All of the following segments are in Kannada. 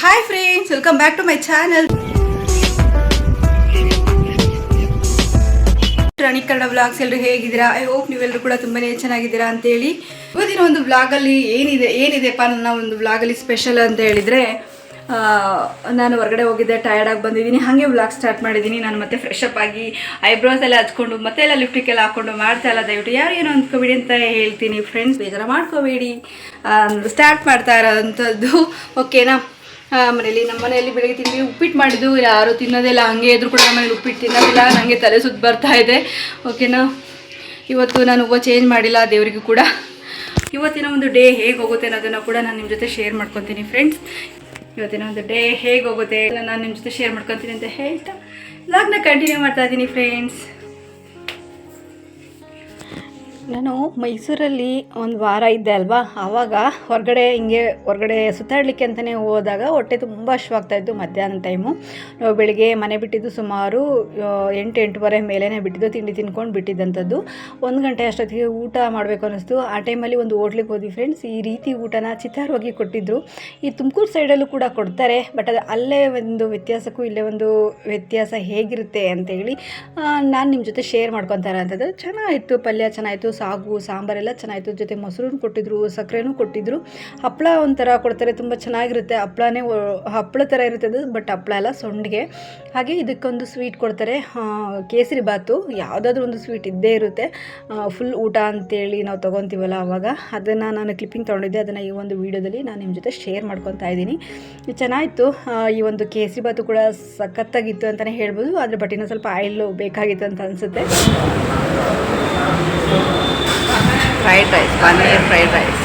Hi friends welcome back to my channel Rani Kannada vlogs ಎಲ್ಲರೂ ಹೇಗಿದ್ದೀರಾ? ಐ ಹೋಪ್ ನೀವೆಲ್ಲರೂ ಕೂಡ ತುಂಬಾನೇ ಚೆನ್ನಾಗಿದ್ದೀರಾ ಅಂತೇಳಿ. ಇವತ್ತಿನ ಒಂದು ವ್ಲಾಗಲ್ಲಿ ಏನಿದೆ, ಏನಿದೆಪ್ಪ ನನ್ನ ಒಂದು ವ್ಲಾಗಲ್ಲಿ ಸ್ಪೆಷಲ್ ಅಂತ ಹೇಳಿದರೆ ನಾನು ಹೊರಗಡೆ ಹೋಗಿದ್ದೆ ಟಯರ್ಡ್ ಆಗಿ ಬಂದಿದ್ದೀನಿ. ಹಾಗೆ ವ್ಲಾಗ್ ಸ್ಟಾರ್ಟ್ ಮಾಡಿದ್ದೀನಿ. ನಾನು ಮತ್ತೆ ಫ್ರೆಶ್ ಅಪ್ ಆಗಿ ಐಬ್ರೋಸ್ ಎಲ್ಲ ಹಚ್ಕೊಂಡು, ಮತ್ತೆ ಎಲ್ಲ ಲಿಪ್ಟಿಕ್ ಎಲ್ಲ ಹಾಕೊಂಡು ಮಾಡ್ತಾ ಇಲ್ಲ. ದಯವಿಟ್ಟು ಯಾರು ಏನೋ ಅಂದ್ಕೋಬೇಡಿ ಅಂತ ಹೇಳ್ತೀನಿ ಫ್ರೆಂಡ್ಸ್ ಬೇಜಾರ ಮಾಡ್ಕೋಬೇಡಿ. ಸ್ಟಾರ್ಟ್ ಮಾಡ್ತಾ ಇರೋವಂಥದ್ದು. ಓಕೆನಾ ಮನೇಲಿ ನಮ್ಮ ಮನೆಯಲ್ಲಿ ಬೆಳಗ್ಗೆ ತಿಂಡಿ ಉಪ್ಪಿಟ್ಟು ಮಾಡಿದ್ದು. ಯಾರು ತಿನ್ನೋದಿಲ್ಲ ಹಂಗೆ ಇದ್ರು ಕೂಡ ನಮ್ಮ ಮನೇಲಿ ಉಪ್ಪಿಟ್ಟು ತಿನ್ನೋದಿಲ್ಲ ನನಗೆ ತಲೆ ಸುತ್ತ ಬರ್ತಾ ಇದೆ. ಓಕೆನಾ ಇವತ್ತು ನಾನು ಹೂವು ಚೇಂಜ್ ಮಾಡಿಲ್ಲ, ದೇವರಿಗೂ ಕೂಡ. ಇವತ್ತಿನ ಒಂದು ಡೇ ಹೇಗೆ ಹೋಗುತ್ತೆ ಅನ್ನೋದನ್ನು ಕೂಡ ನಾನು ನಿಮ್ಮ ಜೊತೆ ಶೇರ್ ಮಾಡ್ಕೊತೀನಿ ಫ್ರೆಂಡ್ಸ್ ಇವತ್ತಿನ ಒಂದು ಡೇ ಹೇಗೆ ಹೋಗುತ್ತೆ ನಾನು ನಿಮ್ಮ ಜೊತೆ ಶೇರ್ ಮಾಡ್ಕೊತೀನಿ ಅಂತ ಹೇಳ್ತಾ ನಾನು ಕಂಟಿನ್ಯೂ ಮಾಡ್ತಾ ಇದ್ದೀನಿ ಫ್ರೆಂಡ್ಸ್ ನಾನು ಮೈಸೂರಲ್ಲಿ ಒಂದು ವಾರ ಇದ್ದೆ ಅಲ್ವಾ? ಆವಾಗ ಹೊರಗಡೆ ಹಿಂಗೆ ಹೊರಗಡೆ ಸುತ್ತಾಡಲಿಕ್ಕೆ ಅಂತಲೇ ಹೋದಾಗ ಹೊಟ್ಟೆ ತುಂಬ ಹಶ್ವಾಗ್ತಾಯಿತ್ತು ಮಧ್ಯಾಹ್ನ ಟೈಮು ನಾವು ಬೆಳಿಗ್ಗೆ ಮನೆ ಬಿಟ್ಟಿದ್ದು ಸುಮಾರು ಎಂಟು, ಎಂಟೂವರೆ ಮೇಲೇ ಬಿಟ್ಟಿದ್ದು, ತಿಂಡಿ ತಿನ್ಕೊಂಡು ಬಿಟ್ಟಿದ್ದಂಥದ್ದು. ಒಂದು ಗಂಟೆ ಅಷ್ಟೊತ್ತಿಗೆ ಊಟ ಮಾಡಬೇಕು ಅನ್ನಿಸ್ತು. ಆ ಟೈಮಲ್ಲಿ ಒಂದು ಹೋಟ್ಲಿಗೆ ಹೋದ್ವಿ ಫ್ರೆಂಡ್ಸ್ ಈ ರೀತಿ ಊಟನ ಚಿತ್ತಾರವಾಗಿ ಕೊಟ್ಟಿದ್ದರು ಈ ತುಮಕೂರು ಸೈಡಲ್ಲೂ ಕೂಡ ಕೊಡ್ತಾರೆ ಬಟ್ ಅದು ಅಲ್ಲೇ ಒಂದು ವ್ಯತ್ಯಾಸಕ್ಕೂ ಇಲ್ಲೇ ಒಂದು ವ್ಯತ್ಯಾಸ ಹೇಗಿರುತ್ತೆ ಅಂತೇಳಿ ನಾನು ನಿಮ್ಮ ಜೊತೆ ಶೇರ್ ಮಾಡ್ಕೊತಾರ ಇರೋಂಥದ್ದು ಚೆನ್ನಾಗಿತ್ತು, ಪಲ್ಯ ಚೆನ್ನಾಗಿತ್ತು ಸಾಗು, ಸಾಂಬಾರೆಲ್ಲ ಚೆನ್ನಾಗಿತ್ತು ಜೊತೆ ಮೊಸರು ಕೊಟ್ಟಿದ್ರು, ಸಕ್ಕರೆನೂ ಕೊಟ್ಟಿದ್ರು. ಹಪ್ಪಳ ಒಂಥರ ಕೊಡ್ತಾರೆ, ತುಂಬ ಚೆನ್ನಾಗಿರುತ್ತೆ. ಹಪ್ಪಳನೇ ಹಪ್ಪಳ ಥರ ಇರುತ್ತೆ ಅದು ಬಟ್ ಹಪ್ಪಳ ಎಲ್ಲ ಸೊಂಡಿಗೆ. ಹಾಗೆ ಇದಕ್ಕೊಂದು ಸ್ವೀಟ್ ಕೊಡ್ತಾರೆ. ಕೇಸರಿ ಬಾತು, ಯಾವುದಾದ್ರೂ ಒಂದು ಸ್ವೀಟ್ ಇದ್ದೇ ಇರುತ್ತೆ. ಫುಲ್ ಊಟ ಅಂತೇಳಿ ನಾವು ತೊಗೊತೀವಲ್ಲ ಅವಾಗ. ಅದನ್ನು ನಾನು ಕ್ಲಿಪ್ಪಿಂಗ್ ತೊಗೊಂಡಿದ್ದೆ. ಅದನ್ನು ಈ ಒಂದು ವೀಡಿಯೋದಲ್ಲಿ ನಾನು ನಿಮ್ಮ ಜೊತೆ ಶೇರ್ ಮಾಡ್ಕೊತಾ ಇದ್ದೀನಿ. ಇದು ಚೆನ್ನಾಗಿತ್ತು ಈ ಒಂದು ಕೇಸರಿ ಬಾತು ಕೂಡ ಸಖತ್ತಾಗಿತ್ತು ಅಂತಲೇ ಹೇಳ್ಬೋದು. ಆದರೆ ಬಟ್ ಇನ್ನೊಂದು ಸ್ವಲ್ಪ ಆಯಿಲು ಬೇಕಾಗಿತ್ತು ಅಂತ ಅನಿಸುತ್ತೆ. Fried rice paneer fried rice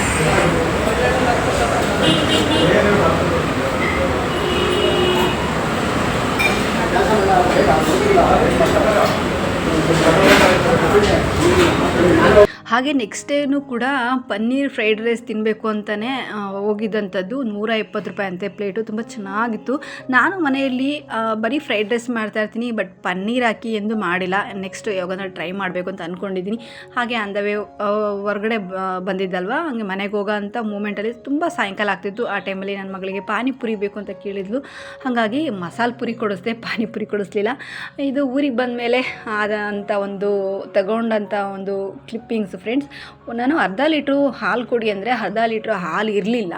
ಹಾಗೆ ನೆಕ್ಸ್ಟ್ ಡೇನು ಕೂಡ ಪನ್ನೀರ್ ಫ್ರೈಡ್ ರೈಸ್ ತಿನ್ನಬೇಕು ಅಂತಲೇ ಹೋಗಿದ್ದಂಥದ್ದು. ನೂರ ಎಪ್ಪತ್ತು ರೂಪಾಯಿ ಅಂತೆ ಪ್ಲೇಟು ತುಂಬ ಚೆನ್ನಾಗಿತ್ತು. ನಾನು ಮನೆಯಲ್ಲಿ ಬರೀ ಫ್ರೈಡ್ ರೈಸ್ ಮಾಡ್ತಾ ಇರ್ತೀನಿ ಬಟ್ ಪನ್ನೀರ್ ಹಾಕಿ ಎಂದು ಮಾಡಿಲ್ಲ. ನೆಕ್ಸ್ಟ್ ಯಾವಾಗ ಟ್ರೈ ಮಾಡಬೇಕು ಅಂತ ಅಂದ್ಕೊಂಡಿದ್ದೀನಿ ಹಾಗೆ ಅಂದವೇ ಹೊರಗಡೆ ಬಂದಿದ್ದಲ್ವಾ? ಹಂಗೆ ಮನೆಗೆ ಹೋಗೋ ಅಂಥ ಮೂಮೆಂಟಲ್ಲಿ ತುಂಬ ಸಾಯಂಕಾಲ ಆಗ್ತಿತ್ತು. ಆ ಟೈಮಲ್ಲಿ ನನ್ನ ಮಗಳಿಗೆ ಪಾನಿಪುರಿ ಬೇಕು ಅಂತ ಕೇಳಿದ್ಲು. ಹಾಗಾಗಿ ಮಸಾಲೆ ಪುರಿ ಕೊಡಿಸ್ದೆ, ಪಾನಿಪುರಿ ಕೊಡಿಸ್ಲಿಲ್ಲ. ಇದು ಊರಿಗೆ ಬಂದಮೇಲೆ ಆದಂಥ ಒಂದು ತಗೊಂಡಂಥ ಒಂದು ಕ್ಲಿಪ್ಪಿಂಗ್ಸ್ ಫ್ರೆಂಡ್ಸ್ ನಾನು ಅರ್ಧ ಲೀಟ್ರು ಹಾಲು ಕೊಡಿ ಅಂದರೆ ಅರ್ಧ ಲೀಟ್ರ್ ಹಾಲು ಇರಲಿಲ್ಲ.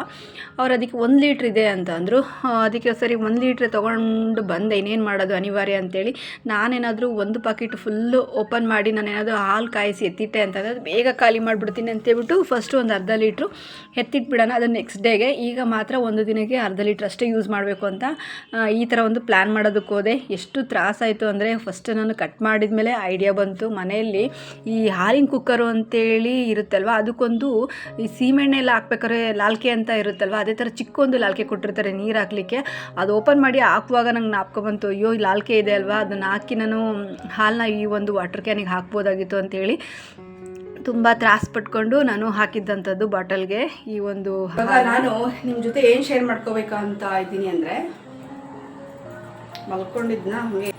ಅವ್ರು ಅದಕ್ಕೆ ಒಂದು ಲೀಟ್ರ್ ಇದೆ ಅಂತ ಅಂದರು. ಅದಕ್ಕೆ ಸರಿ ಒಂದು ಲೀಟ್ರ್ ತೊಗೊಂಡು ಬಂದೆ. ಇನ್ನೇನು ಮಾಡೋದು ಅನಿವಾರ್ಯ ಅಂತೇಳಿ ನಾನೇನಾದರೂ ಒಂದು ಪಾಕಿಟ್ ಫುಲ್ಲು ಓಪನ್ ಮಾಡಿ ನಾನೇನಾದರೂ ಹಾಲು ಕಾಯಿಸಿ ಎತ್ತಿಟ್ಟೆ ಅಂತಂದರೆ ಅದು ಬೇಗ ಖಾಲಿ ಮಾಡಿಬಿಡ್ತೀನಿ ಅಂತೇಳ್ಬಿಟ್ಟು ಫಸ್ಟು ಒಂದು ಅರ್ಧ ಲೀಟ್ರು ಎತ್ತಿಟ್ಬಿಡೋಣ ಅದು ನೆಕ್ಸ್ಟ್ ಡೇಗೆ ಈಗ ಮಾತ್ರ ಒಂದು ದಿನಕ್ಕೆ ಅರ್ಧ ಲೀಟ್ರ್ ಅಷ್ಟೇ ಯೂಸ್ ಮಾಡಬೇಕು ಅಂತ ಈ ಥರ ಒಂದು ಪ್ಲ್ಯಾನ್ ಮಾಡೋದಕ್ಕೆ ಹೋದೆ. ಎಷ್ಟು ತ್ರಾಸಾಯಿತು ಅಂದರೆ ಫಸ್ಟ್ ನಾನು ಕಟ್ ಮಾಡಿದ ಮೇಲೆ ಐಡಿಯಾ ಬಂತು. ಮನೆಯಲ್ಲಿ ಈ ಹಾಲಿನ ಕುಕ್ಕರು ಅಂತೇಳಿ ಇರುತ್ತಲ್ವ? ಅದಕ್ಕೊಂದು ಈ ಸೀಮೆಣ್ಣೆ ಎಲ್ಲ ಹಾಕ್ಬೇಕಾದ್ರೆ ಲಾಲ್ಕೆ ಅಂತ ಇರುತ್ತಲ್ವ? ಅದೇ ಥರ ಚಿಕ್ಕೊಂದು ಲಾಲ್ಕೆ ಕೊಟ್ಟಿರ್ತಾರೆ ನೀರು ಹಾಕಲಿಕ್ಕೆ. ಅದು ಓಪನ್ ಮಾಡಿ ಹಾಕುವಾಗ ನಂಗೆ ನಾಪ್ಕೊ ಬಂತು. ಅಯ್ಯೋ ಈ ಲಾಲ್ಕೆ ಇದೆ ಅಲ್ವಾ? ಅದನ್ನು ಹಾಕಿ ನಾನು ಹಾಲನ್ನ ಈ ಒಂದು ವಾಟರ್ ಕ್ಯಾನಿಗೆ ಹಾಕ್ಬೋದಾಗಿತ್ತು ಅಂತೇಳಿ ತುಂಬ ತ್ರಾಸ ಪಟ್ಕೊಂಡು ನಾನು ಹಾಕಿದ್ದಂಥದ್ದು ಬಾಟಲ್ಗೆ ಈ ಒಂದು ನಾನು ನಿಮ್ಮ ಜೊತೆ ಏನು ಶೇರ್ ಮಾಡ್ಕೋಬೇಕು ಅಂತ ಇದ್ದೀನಿ ಅಂದರೆ ಮಲ್ಕೊಂಡಿದ್ನ ಹಂಗೆ.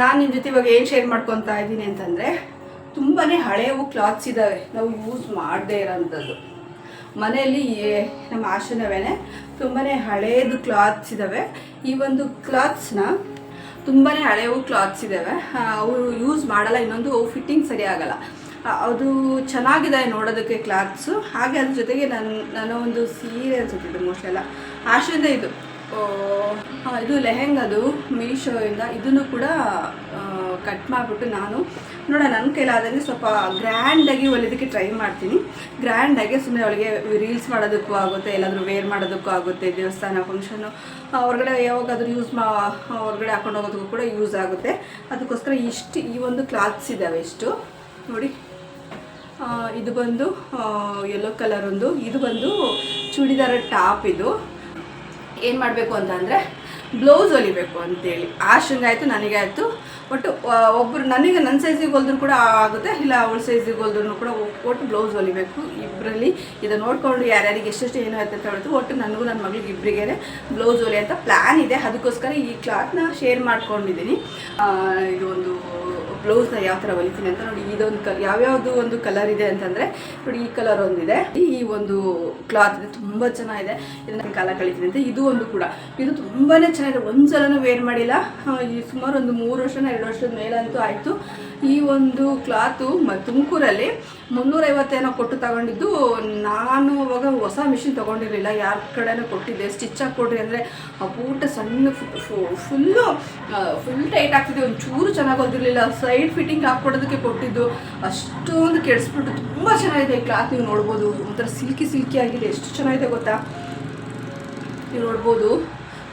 ನಾನು ನಿಮ್ಮ ಜೊತೆ ಇವಾಗ ಏನು ಶೇರ್ ಮಾಡ್ಕೊತಾ ಇದ್ದೀನಿ ಅಂತಂದರೆ ತುಂಬಾ ಹಳೆಯವು ಕ್ಲಾತ್ಸ್ ಇದ್ದಾವೆ ನಾವು ಯೂಸ್ ಮಾಡದೇ ಇರೋಂಥದ್ದು. ಮನೆಯಲ್ಲಿ ನಮ್ಮ ಆಶನವೇನೆ ತುಂಬಾ ಹಳೆಯದು ಕ್ಲಾತ್ಸ್ ಇದ್ದಾವೆ ಈ ಒಂದು ಕ್ಲಾತ್ಸ್ನ ತುಂಬಾ ಹಳೆಯವು ಕ್ಲಾತ್ಸ್ ಇದ್ದಾವೆ ಅವರು ಯೂಸ್ ಮಾಡಲ್ಲ, ಇನ್ನೊಂದು ಫಿಟ್ಟಿಂಗ್ ಸರಿ ಆಗಲ್ಲ. ಅದು ಚೆನ್ನಾಗಿದೆ ನೋಡೋದಕ್ಕೆ ಕ್ಲಾತ್ಸು ಹಾಗೆ ಅದ್ರ ಜೊತೆಗೆ ನನ್ನ ನನ್ನ ಒಂದು ಸೀರೆ ಅನ್ಸುತ್ತಿದ್ದೆ ಮೋಸ್ಟ್ ಎಲ್ಲ. ಆಶೆಯಿಂದ ಇದು. ಇದು ಲೆಹೆಂಗದು ಮೀಶೋಯಿಂದ. ಇದನ್ನು ಕೂಡ ಕಟ್ ಮಾಡಿಬಿಟ್ಟು ನಾನು ನೋಡ ನನ್ನ ಕೈಲಾದ್ರೆ ಸ್ವಲ್ಪ ಗ್ರ್ಯಾಂಡಾಗಿ ಹೊಲಿಯೋದಕ್ಕೆ ಟ್ರೈ ಮಾಡ್ತೀನಿ. ಗ್ರ್ಯಾಂಡಾಗಿ ಸುಮ್ಮನೆ ಅವಳಿಗೆ ರೀಲ್ಸ್ ಮಾಡೋದಕ್ಕೂ ಆಗುತ್ತೆ, ಎಲ್ಲಾದರೂ ವೇರ್ ಮಾಡೋದಕ್ಕೂ ಆಗುತ್ತೆ, ದೇವಸ್ಥಾನ ಫಂಕ್ಷನು ಹೊರಗಡೆ ಯಾವಾಗಾದರೂ ಯೂಸ್ ಮಾ ಹೊರಗಡೆ ಹಾಕೊಂಡು ಹೋಗೋದಕ್ಕೂ ಕೂಡ ಯೂಸ್ ಆಗುತ್ತೆ. ಅದಕ್ಕೋಸ್ಕರ ಇಷ್ಟು, ಈ ಒಂದು ಕ್ಲಾತ್ಸ್ ಇದ್ದಾವೆ ಇಷ್ಟು. ನೋಡಿ. ಇದು ಬಂದು ಯೆಲ್ಲೋ ಕಲರ್ ಒಂದು. ಇದು ಬಂದು ಚೂಡಿದಾರ ಟಾಪ್ ಇದು. ಏನು ಮಾಡಬೇಕು ಅಂತ ಅಂದರೆ ಬ್ಲೌಸ್ ಹೊಲಿಬೇಕು ಅಂತೇಳಿ. ಆಶಂಗಾಯಿತು ನನಗಾಯಿತು ಒಟ್ಟು ಒಬ್ಬರು ನನಗೆ ನನ್ನ ಸೈಜಿಗೆ ಹೊಲಿದ್ರು ಕೂಡ ಆಗುತ್ತೆ ಇಲ್ಲ ಅವಳ ಸೈಜಿಗೆ ಹೊಲಿದ್ರು ಕೂಡ ಒಟ್ಟು ಬ್ಲೌಸ್ ಹೊಲಿಬೇಕು. ಇಬ್ಬರಲ್ಲಿ ಇದನ್ನು ನೋಡಿಕೊಂಡು ಯಾರ್ಯಾರಿಗೆ ಎಷ್ಟೆಷ್ಟು ಏನು ಆಯ್ತು ಅಂತ ಹೇಳ್ತು ಒಟ್ಟು ನನಗೂ ನನ್ನ ಮಗಳಿಗೆ ಇಬ್ಬರಿಗೆ ಬ್ಲೌಸ್ ಹೊಲಿ ಅಂತ ಪ್ಲ್ಯಾನ್ ಇದೆ. ಅದಕ್ಕೋಸ್ಕರ ಈ ಕ್ಲಾತ್ನ ಶೇರ್ ಮಾಡ್ಕೊಂಡಿದ್ದೀನಿ. ಆ, ಇದು ಒಂದು ಬ್ಲೌಸ್ನ ಯಾವ ಥರ ಹೊಲಿತೀನಿ ಅಂತ ನೋಡಿ, ಇದೊಂದು ಕಲ್ ಯಾವ್ಯಾವುದು ಒಂದು ಕಲರ್ ಇದೆ ಅಂತಂದರೆ, ನೋಡಿ ಈ ಕಲರ್ ಒಂದಿದೆ. ಈ ಒಂದು ಕ್ಲಾತ್ ಇದೆ, ತುಂಬ ಚೆನ್ನಾಗಿದೆ. ಇದನ್ನ ಕಾಲ ಕಳಿತೀನಿ ಅಂತ ಇದು ಒಂದು ಕೂಡ. ಇದು ತುಂಬಾ ಚೆನ್ನಾಗಿದೆ. ಒಂದು ಸಲನೂ ವೇರ್ ಮಾಡಿಲ್ಲ ಸುಮಾರು ಒಂದು ಮೂರು ವರ್ಷನ, ಎರಡು ವರ್ಷದ ಮೇಲಂತೂ ಆಯಿತು. ಈ ಒಂದು ಕ್ಲಾತು ಮ, ತುಮಕೂರಲ್ಲಿ ಮುನ್ನೂರೈವತ್ತೇನೋ ಕೊಟ್ಟು ತಗೊಂಡಿದ್ದು, ನಾನು ಅವಾಗ ಹೊಸ ಮಿಷಿನ್ ತೊಗೊಂಡಿರಲಿಲ್ಲ. ಯಾರ ಕಡೆನೂ ಕೊಟ್ಟಿದ್ದೆ. ಸ್ಟಿಚ್ ಹಾಕಿ ಕೊಡ್ರಿ ಅಂದರೆ ಆ ಬೂಟ ಸಣ್ಣ ಫುಲ್ಲು ಫುಲ್ ಟೈಟ್ ಆಗ್ತಿದೆ. ಒಂದು ಚೂರು ಚೆನ್ನಾಗಿ ಹೊಲ್ದಿರಲಿಲ್ಲ. ಸೈಡ್ ಫಿಟ್ಟಿಂಗ್ ಹಾಕ್ಕೊಡೋದಕ್ಕೆ ಕೊಟ್ಟಿದ್ದು. ಅಷ್ಟೊಂದು ಕೆಡಿಸ್ಬಿಟ್ಟು ತುಂಬ ಚೆನ್ನಾಗಿದೆ ಈ ಕ್ಲಾತ್. ನೀವು ನೋಡ್ಬೋದು. ಒಂಥರ ಸಿಲ್ಕಿ ಸಿಲ್ಕಿ ಆಗಿದೆ. ಎಷ್ಟು ಚೆನ್ನಾಗಿದೆ ಗೊತ್ತಾ? ನೀವು ನೋಡ್ಬೋದು.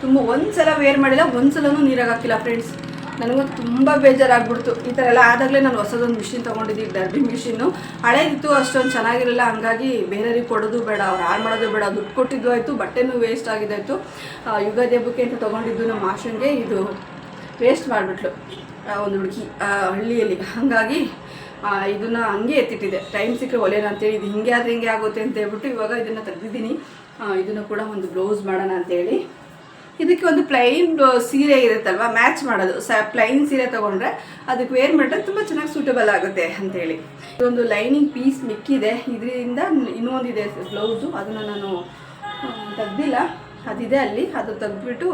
ತುಂಬ ಒಂದು ಸಲ ವೇರ್ ಮಾಡಿಲ್ಲ. ಒಂದು ಸಲನೂ ನೀರಾಗ ಫ್ರೆಂಡ್ಸ್ ನನಗಂತೂ ತುಂಬ ಬೇಜಾರಾಗ್ಬಿಡ್ತು. ಈ ಥರ ಎಲ್ಲ ಆದಾಗಲೇ ನಾನು ಹೊಸದೊಂದು ಮಿಷಿನ್ ತೊಗೊಂಡಿದ್ದೀನಿ ಡರ್ಬಿ ಮಿಷಿನ್ನು ಹಳೇದಿತ್ತು, ಅಷ್ಟೊಂದು ಚೆನ್ನಾಗಿರಲಿಲ್ಲ. ಹಂಗಾಗಿ ಬೇರೆಯವ್ರಿಗೆ ಕೊಡೋದು ಬೇಡ, ಅವ್ರು ಹಾಳು ಮಾಡೋದು ಬೇಡ. ದುಡ್ಡು ಕೊಟ್ಟಿದ್ದು ಆಯಿತು, ಬಟ್ಟೆನೂ ವೇಸ್ಟ್ ಆಗಿದ್ದಾಯಿತು ಯುಗಾದಿ ಹಬ್ಬಕ್ಕೆ ಅಂತ ತೊಗೊಂಡಿದ್ದು ನಮ್ಮ ಮಾಷನ್ಗೆ ಇದು ವೇಸ್ಟ್ ಮಾಡಿಬಿಟ್ಲು ಒಂದು ಹುಡುಗಿ ಹಳ್ಳಿಯಲ್ಲಿ. ಹಾಗಾಗಿ ಇದನ್ನ ಹಂಗೆ ಎತ್ತಿಟ್ಟಿದೆ. ಟೈಮ್ ಸಿಕ್ಕರೆ ಒಲೆನ ಅಂತೇಳಿ, ಇದು ಹಿಂಗೆ ಆದರೆ ಹಿಂಗೆ ಆಗುತ್ತೆ ಅಂತ ಹೇಳ್ಬಿಟ್ಟು ಇವಾಗ ಇದನ್ನು ತೆಗೆದಿದ್ದೀನಿ. ಇದನ್ನು ಕೂಡ ಒಂದು ಬ್ಲೌಸ್ ಮಾಡೋಣ ಅಂತೇಳಿ. ಇದಕ್ಕೆ ಒಂದು ಪ್ಲೈನ್ ಸೀರೆ ಇರುತ್ತಲ್ವ? ಮ್ಯಾಚ್ ಮಾಡೋದು. ಸ ಪ್ಲೈನ್ ಸೀರೆ ತೊಗೊಂಡ್ರೆ ಅದಕ್ಕೆ ವೇರ್ ಮಾಡಿದ್ರೆ ತುಂಬ ಚೆನ್ನಾಗಿ ಸೂಟಬಲ್ ಆಗುತ್ತೆ ಅಂತೇಳಿ ಇದೊಂದು ಲೈನಿಂಗ್ ಪೀಸ್ ಮಿಕ್ಕಿದೆ. ಇದರಿಂದ ಇನ್ನೊಂದಿದೆ ಬ್ಲೌಸು ಅದನ್ನು ನಾನು ತೆಗ್ದಿಲ್ಲ. ಅದಿದೆ ಅಲ್ಲಿ. ಅದು ತೆಗ್ದುಬಿಟ್ಟು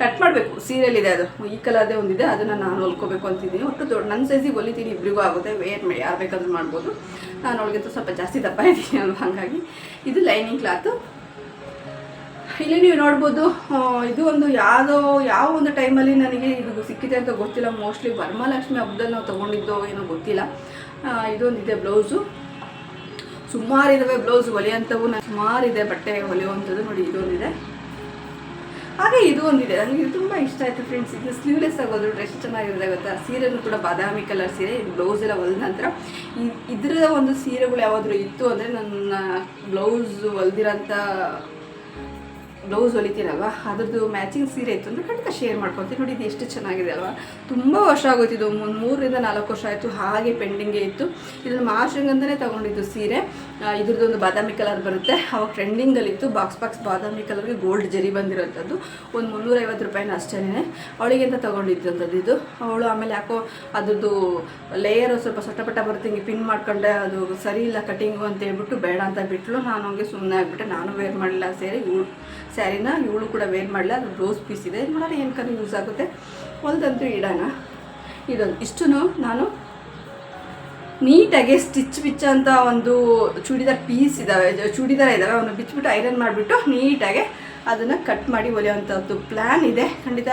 ಕಟ್ ಮಾಡಬೇಕು. ಸೀರೆಯಲ್ಲಿದೆ ಅದು. ಈ ಕಲರ್ದೇ ಒಂದಿದೆ. ಅದನ್ನು ನಾನು ಹೊಲ್ಕೋಬೇಕು ಅಂತಿದ್ದೀನಿ. ಒಟ್ಟು ದೊಡ್ಡ ನನ್ನ ಸೈಜಿಗೆ ಹೊಲಿತೀನಿ ಇಬ್ಬರಿಗೂ ಆಗುತ್ತೆ. ವೇರ್ ಯಾರು ಬೇಕಾದ್ರೂ ಮಾಡ್ಬೋದು. ನಾನು ಅವಳಿಗಿಂತ ಸ್ವಲ್ಪ ಜಾಸ್ತಿ ದಪ್ಪ ಇದ್ದೀನಿ ಅಲ್ವ? ಹಾಗಾಗಿ ಇದು ಲೈನಿಂಗ್ ಕ್ಲಾತು ಇಲ್ಲಿ ನೀವು ನೋಡ್ಬೋದು ಇದು ಒಂದು ಯಾವುದೋ, ಯಾವ ಒಂದು ಟೈಮಲ್ಲಿ ನನಗೆ ಇದು ಸಿಕ್ಕಿದೆ ಅಂತ ಗೊತ್ತಿಲ್ಲ. ಮೋಸ್ಟ್ಲಿ ವರಮಹಾಲಕ್ಷ್ಮಿ ಹಬ್ಬದಲ್ಲಿ ನಾವು ತೊಗೊಂಡಿದ್ದೋ ಏನೋ ಗೊತ್ತಿಲ್ಲ. ಇದೊಂದಿದೆ ಬ್ಲೌಸು ಸುಮಾರು ಬ್ಲೌಸ್ ಹೊಲಿಯಂಥವು ನಾನು ಸುಮಾರಿದೆ ಬಟ್ಟೆ ಹೊಲಿಯುವಂಥದ್ದು ನೋಡಿ, ಇದೊಂದಿದೆ. ಹಾಗೆ ಇದು ಒಂದಿದೆ ನನಗೆ ಇದು ತುಂಬ ಇಷ್ಟ ಆಯಿತು ಫ್ರೆಂಡ್ಸ್ ಇದು ಸ್ಲೀವ್ಲೆಸ್ ಆಗೋದು ಡ್ರೆಸ್ ಚೆನ್ನಾಗಿದೆ ಗೊತ್ತಾ? ಸೀರೆನೂ ಕೂಡ ಬಾದಾಮಿ ಕಲರ್ ಸೀರೆ, ಇದು ಬ್ಲೌಸ್ ಎಲ್ಲ ಹೊಲಿದ ನಂತರ. ಇದ್ರ ಒಂದು ಸೀರೆಗಳು ಯಾವಾದರೂ ಇತ್ತು ಅಂದರೆ ನನ್ನ ಬ್ಲೌಸ್ ಹೊಲ್ದಿರೋಂಥ ಬ್ಲೌಸ್ ಹೊಲಿತೀರಲ್ವ? ಅದ್ರದ್ದು ಮ್ಯಾಚಿಂಗ್ ಸೀರೆ ಇತ್ತು ಅಂದರೆ ಖಂಡಿತ ಶೇರ್ ಮಾಡ್ಕೊತೀನಿ. ನೋಡಿ, ಇದು ಎಷ್ಟು ಚೆನ್ನಾಗಿದೆ ಅಲ್ವಾ? ತುಂಬ ವರ್ಷ ಆಗೋತಿದ್ದು ಒಂದು ಮೂರರಿಂದ ನಾಲ್ಕು ವರ್ಷ ಆಯಿತು. ಹಾಗೆ ಪೆಂಡಿಂಗೇ ಇತ್ತು. ಇದನ್ನು ಮಾರ್ಷಂಗಂತಲೇ ತೊಗೊಂಡಿದ್ದು ಸೀರೆ. ಇದ್ರದ್ದು ಒಂದು ಬಾದಾಮಿ ಕಲರ್ ಬರುತ್ತೆ. ಅವಾಗ ಟ್ರೆಂಡಿಂಗಲ್ಲಿತ್ತು ಬಾಕ್ಸ್ ಬಾಕ್ಸ್ ಬಾದಾಮಿ ಕಲರ್ಗೆ ಗೋಲ್ಡ್ ಜರಿ ಬಂದಿರೋಂಥದ್ದು ಒಂದು ಮುನ್ನೂರೈವತ್ತು ರೂಪಾಯಿನ ಅಷ್ಟೇ ಅವಳಿಗೆ ಅಂತ ತೊಗೊಂಡಿದ್ದಂಥದ್ದು ಇದು. ಅವಳು ಆಮೇಲೆ ಯಾಕೋ ಅದ್ರದ್ದು ಲೇಯರ್ ಸ್ವಲ್ಪ ಸಟ್ಟಪಟ್ಟ ಬರುತ್ತೆ ಹಿಂಗೆ ಪಿನ್ ಮಾಡ್ಕೊಂಡೆ. ಅದು ಸರಿ ಇಲ್ಲ ಕಟಿಂಗು ಅಂತ ಹೇಳ್ಬಿಟ್ಟು ಬೇಡ ಅಂತ ಬಿಟ್ಲು. ನಾನು ಹಂಗೆ ಸುಮ್ಮನೆ ಆಗಿಬಿಟ್ಟೆ. ನಾನು ವೇರ್ ಮಾಡಲಿಲ್ಲ ಸೇರಿ. ಸ್ಯಾರಿನ ಇವಳು ಕೂಡ ವೇರ್ ಮಾಡಲಿಲ್ಲ ಅದು ರೋಸ್ ಪೀಸ್ ಇದೆ. ನೋಡೋಣ ಏನು ಕರೆ ಯೂಸ್ ಆಗುತ್ತೆ. ಹೊಲ್ದಂತೂ ಇಡೋಣ. ಇದೊಂದು ಇಷ್ಟು ನಾನು ನೀಟಾಗಿ ಸ್ಟಿಚ್ ಬಿಚ್ಚ ಅಂತ ಒಂದು ಚೂಡಿದಾರ್ ಪೀಸ್ ಇದ್ದಾವೆ ಚೂಡಿದಾರ ಇದ್ದಾವೆ ಅವನ್ನ ಬಿಚ್ಚಿಬಿಟ್ಟು ಐರನ್ ಮಾಡಿಬಿಟ್ಟು ನೀಟಾಗಿ ಅದನ್ನು ಕಟ್ ಮಾಡಿ ಹೊಲಿಯೋವಂಥದ್ದು ಪ್ಲ್ಯಾನ್ ಇದೆ. ಖಂಡಿತ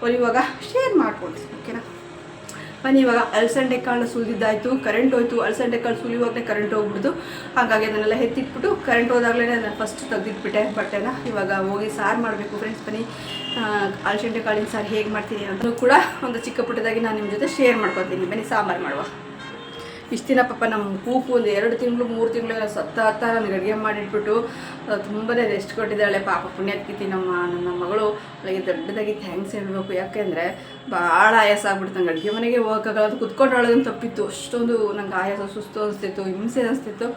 ಹೊಲಿಯುವಾಗ ಶೇರ್ ಮಾಡ್ಕೊಳ್ತೀನಿ. ಓಕೆನಾ ಬನ್ನಿ ಇವಾಗ ಅಲ್ಸಂಡೆ ಕಾಳು ಸುಲಿದಿದ್ದಾಯಿತು ಕರೆಂಟ್ ಹೋಯ್ತು. ಅಲ್ಸಂಡೆ ಕಾಳು ಸುಲಿಯುವಾಗಲೇ ಕರೆಂಟ್ ಹೋಗ್ಬಿಡ್ತು ಹಾಗಾಗಿ ಅದನ್ನೆಲ್ಲ ಎತ್ತಿಟ್ಬಿಟ್ಟು ಕರೆಂಟ್ ಹೋದಾಗಲೇ ನಾನು ಫಸ್ಟ್ ತೆಗೆದಿಟ್ಬಿಟ್ಟೆ. ಬಟ್ಟೆನ ಇವಾಗ ಹೋಗಿ ಸಾರು ಮಾಡಬೇಕು ಫ್ರೆಂಡ್ಸ್ ಬನ್ನಿ. ಅಲ್ಸಂಡೆ ಕಾಳಿನ ಸಾರು ಹೇಗೆ ಮಾಡ್ತೀನಿ ಅಂತ ಕೂಡ ಒಂದು ಚಿಕ್ಕ ಪುಟ್ಟದಾಗಿ ನಾನು ನಿಮ್ಮ ಜೊತೆ ಶೇರ್ ಮಾಡ್ಕೊತೀನಿ. ಬನ್ನಿ, ಸಾಂಬಾರು ಮಾಡುವ. ಇಷ್ಟು ದಿನ ಪಾಪ ನಮ್ಮ ಕೂಕು ಒಂದು ಎರಡು ತಿಂಗಳು, ಮೂರು ತಿಂಗಳು ಸತ್ತ ಹತ್ತ ನನಗೆ ಅಡುಗೆ ಮಾಡಿಟ್ಬಿಟ್ಟು ತುಂಬನೇ ರೆಸ್ಟ್ ಕೊಟ್ಟಿದ್ದಾಳೆ ಪಾಪ ಪುಣ್ಯಾತ್ಕಿತಿ ನಮ್ಮ, ನನ್ನ ಮಗಳು. ಅವಳಿಗೆ ದೊಡ್ಡದಾಗಿ ಥ್ಯಾಂಕ್ಸ್ ಹೇಳಬೇಕು. ಯಾಕೆಂದರೆ ಭಾಳ ಆಯಾಸ ಆಗ್ಬಿಡ್ತು. ನಂಗೆ ಅಡುಗೆ ಮನೆಗೆ ಹೋಗೋಕ್ಕಾಗಲ್ಲ ಅದು ಕುತ್ಕೊಂಡು ಅಳೋದನ್ನು ತಪ್ಪಿತ್ತು. ಅಷ್ಟೊಂದು ನಂಗೆ ಆಯಾಸ, ಸುಸ್ತು ಅನಿಸ್ತಿತ್ತು, ಹಿಂಸೆ ಅನಿಸ್ತಿತ್ತು.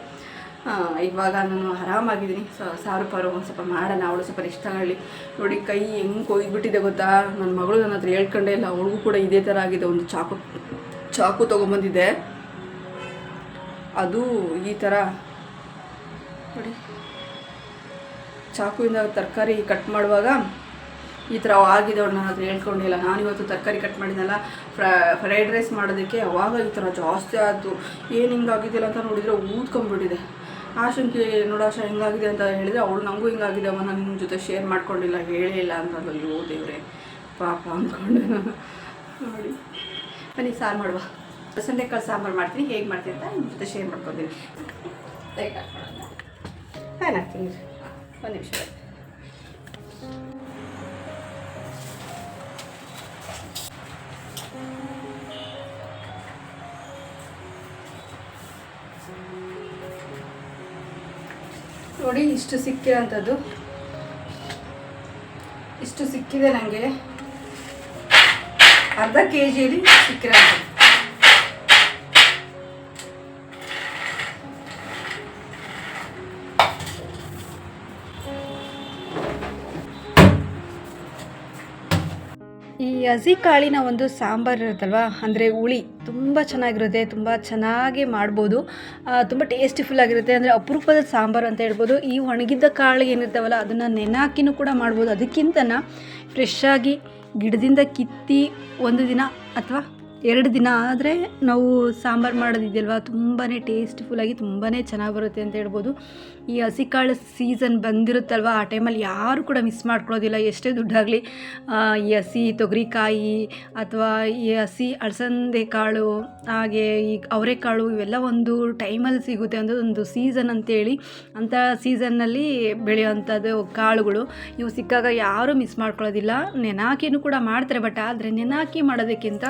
ಇವಾಗ ನಾನು ಆರಾಮಾಗಿದ್ದೀನಿ. ಸೊ, ಸಾರು ಪಾರು ಒಂದು ಸ್ವಲ್ಪ ಮಾಡೋಣ, ಅವಳು ಸ್ವಲ್ಪ ರೆಸ್ಟ್ ಆಗಲಿ ನೋಡಿ, ಕೈ ಹೆಂಗೆ ಕೊಯ್ದುಬಿಟ್ಟಿದೆ ಗೊತ್ತಾ? ನನ್ನ ಮಗಳು ನನ್ನ ಹತ್ರ ಹೇಳ್ಕೊಂಡೇ ಇಲ್ಲ. ಅವಳಿಗೂ ಕೂಡ ಇದೇ ಥರ ಆಗಿದೆ. ಒಂದು ಚಾಕು ಚಾಕು ತೊಗೊಂಬಂದಿದ್ದೆ. ಅದು ಈ ಥರ. ನೋಡಿ. ಚಾಕುವಿಂದ ತರಕಾರಿ ಕಟ್ ಮಾಡುವಾಗ ಈ ಥರ ಆಗಿದೆ ಅವ್ರು, ನಾನು ಹತ್ರ ಹೇಳ್ಕೊಂಡಿಲ್ಲ ನಾನು ಇವತ್ತು ತರಕಾರಿ ಕಟ್ ಮಾಡಿದ್ನಲ್ಲ ಫ್ರೈಡ್ ರೈಸ್ ಮಾಡೋದಕ್ಕೆ ಅವಾಗ ಈ ಥರ ಜಾಸ್ತಿ ಆಯಿತು. ಏನು ಹಿಂಗಾಗಿದೆಯಲ್ಲ ಅಂತ ನೋಡಿದರೆ ಊದ್ಕೊಂಡ್ಬಿಟ್ಟಿದೆ. ಆಶಂಕೆ ನೋಡಾಶ ಹಿಂಗಾಗಿದೆ ಅಂತ ಹೇಳಿದರೆ ಅವಳು ನನಗೂ ಹಿಂಗಾಗಿದೆ ಅವ ನಾನು ನಿಮ್ಮ ಜೊತೆ ಶೇರ್ ಮಾಡ್ಕೊಂಡಿಲ್ಲ, ಹೇಳೇ ಇಲ್ಲ ಅಂತ. ಅಯ್ಯೋ ದೇವ್ರೆ. ಪಾಪ ಅಂದ್ಕೊಂಡು ನೋಡಿ. ಬನ್ನಿ, ಸಾರು ಮಾಡುವ. ಸಂಡೆಕಾಳು ಸಾಂಬಾರು ಮಾಡ್ತೀನಿ ಹೇಗೆ ಮಾಡ್ತೀನಿ ಅಂತ ನಿಮ್ಮ ಜೊತೆ ಶೇರ್ ಮಾಡ್ಕೊತೀನಿ ಫ್ಯಾನ್ ಹಾಕ್ತೀನಿ ಒಂದು ನಿಮಿಷ. ನೋಡಿ ಇಷ್ಟು ಸಿಕ್ಕಿರೋಂಥದ್ದು. ಇಷ್ಟು ಸಿಕ್ಕಿದೆ ನನಗೆ ಅರ್ಧ ಕೆ ಜಿಯಲ್ಲಿ ಸಿಕ್ಕಿರೋಂಥದ್ದು. ಈ ಕಾಳಿನ ಒಂದು ಸಾಂಬಾರ್ ಇರುತ್ತಲ್ವಾ, ಅಂದರೆ ಹುಳಿ ತುಂಬ ಚೆನ್ನಾಗಿರುತ್ತೆ, ತುಂಬ ಚೆನ್ನಾಗಿ ಮಾಡ್ಬೋದು. ತುಂಬ ಟೇಸ್ಟಿಫುಲ್ ಆಗಿರುತ್ತೆ, ಅಂದರೆ ಅಪರೂಪದ ಸಾಂಬಾರು ಅಂತ ಹೇಳ್ಬೋದು. ಈ ಒಣಗಿದ್ದ ಕಾಳು ಏನಿರ್ತಾವಲ್ಲ, ಅದನ್ನು ನೆನಾಕಿನೂ ಕೂಡ ಮಾಡ್ಬೋದು. ಅದಕ್ಕಿಂತನ ಫ್ರೆಶ್ ಆಗಿ ಗಿಡದಿಂದ ಕಿತ್ತಿ ಒಂದು ದಿನ ಅಥವಾ ಎರಡು ದಿನ ಆದರೆ ನಾವು ಸಾಂಬಾರು ಮಾಡೋದಿದೆಯಲ್ವ? ತುಂಬಾ ಟೇಸ್ಟ್ಫುಲ್ಲಾಗಿ ತುಂಬಾ ಚೆನ್ನಾಗಿ ಬರುತ್ತೆ ಅಂತ ಹೇಳ್ಬೋದು. ಈ ಹಸಿಕಾಳು ಸೀಸನ್ ಬಂದಿರುತ್ತಲ್ವ? ಆ ಟೈಮಲ್ಲಿ ಯಾರು ಕೂಡ ಮಿಸ್ ಮಾಡ್ಕೊಳ್ಳೋದಿಲ್ಲ. ಎಷ್ಟೇ ದುಡ್ಡಾಗಲಿ ಈ ಹಸಿ ತೊಗರಿಕಾಯಿ ಅಥವಾ ಈ ಹಸಿ ಅಳಸಂದೆ ಕಾಳು ಹಾಗೆ ಈ ಅವರೆಕಾಳು ಇವೆಲ್ಲ ಒಂದು ಟೈಮಲ್ಲಿ ಸಿಗುತ್ತೆ. ಅಂದರೆ ಒಂದು ಸೀಸನ್ ಅಂತೇಳಿ ಅಂಥ ಸೀಸನ್ನಲ್ಲಿ ಬೆಳೆಯುವಂಥದ್ದು ಕಾಳುಗಳು. ಇವು ಸಿಕ್ಕಾಗ ಯಾರೂ ಮಿಸ್ ಮಾಡ್ಕೊಳ್ಳೋದಿಲ್ಲ. ನೆನಾಕಿನೂ ಕೂಡ ಮಾಡ್ತಾರೆ. ಬಟ್ ಆದರೆ ನೆನಾಕಿ ಮಾಡೋದಕ್ಕಿಂತ